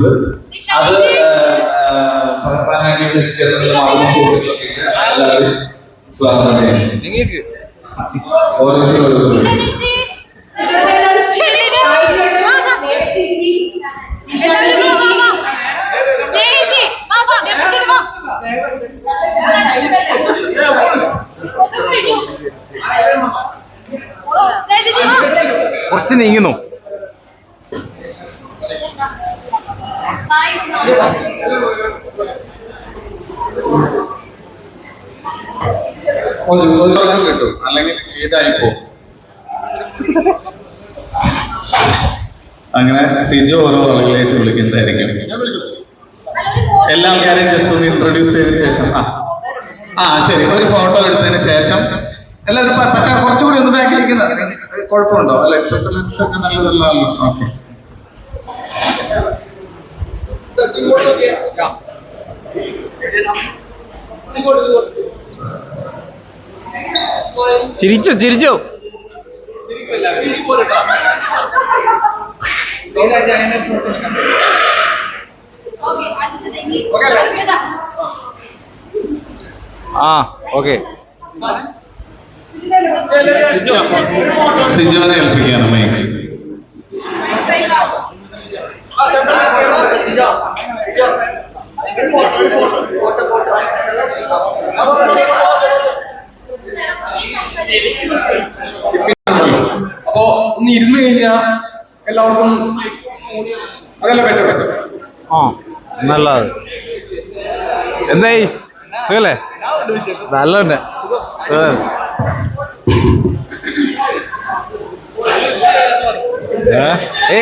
ചോദിച്ചത് അത് പകർത്താനായിട്ട് എത്തിച്ചേർന്നുള്ള മാധ്യമ സുഹൃത്തുക്കളൊക്കെ എല്ലാവരും സ്വാഗതം ചെയ്യുന്നു. കുറച്ച് നീങ്ങുന്നു. കിട്ടും. അല്ലെങ്കിൽ ഏതായി പോകും. അങ്ങനെ സിജു ഓരോ ആളുകളായിട്ട് വിളിക്കുന്നതായിരിക്കും. എല്ലാ ആൾക്കാരെയും ജസ്റ്റ് ഒന്ന് ഇൻട്രൊഡ്യൂസ് ചെയ്തതിനു ശേഷം ആ. ആ ശരി. ഒരു ഫോട്ടോ എടുത്തതിന് ശേഷം എല്ലാവരും പറ്റാ കുറച്ചുകൂടി ഒന്ന് ബാക്കിലിരിക്കുന്നത് കുഴപ്പമുണ്ടോ? അല്ല ഇപ്പോഴത്തെ ലെൻസ് ഒക്കെ നല്ലതല്ലല്ലോ ഓക്കെ. ചിരിച്ചോ ചിരിച്ചോ. ആ ഓക്കെ. സിജുവിനെ ഏൽപ്പിക്കുകയാണ് അപ്പോ ഒന്ന് ഇരുന്ന് കഴിഞ്ഞാ എല്ലാവർക്കും അതല്ല ബെറ്റർ ആ നല്ലത്. എന്തായി? സുഖല്ലേ? നല്ല തന്നെ. ഏ?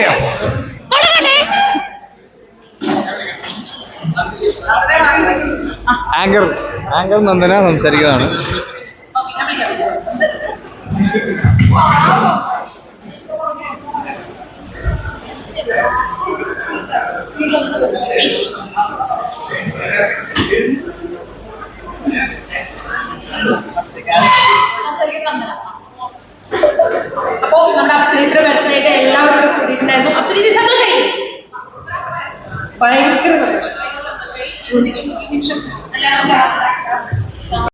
ആങ്കർ ആങ്കർ നന്ദന സംസാരിക്കുന്നതാണ്. അപ്പോ നമ്മുടെ അപ്സരീസിന്റെ ബർത്ത്ഡേ എല്ലാവർക്കും കൂടിയിട്ടുണ്ടായിരുന്നു. അപ്സരീസി സന്തോഷമായി ഭയങ്കര സന്തോഷം. ഈ നിമിഷം എല്ലാവരും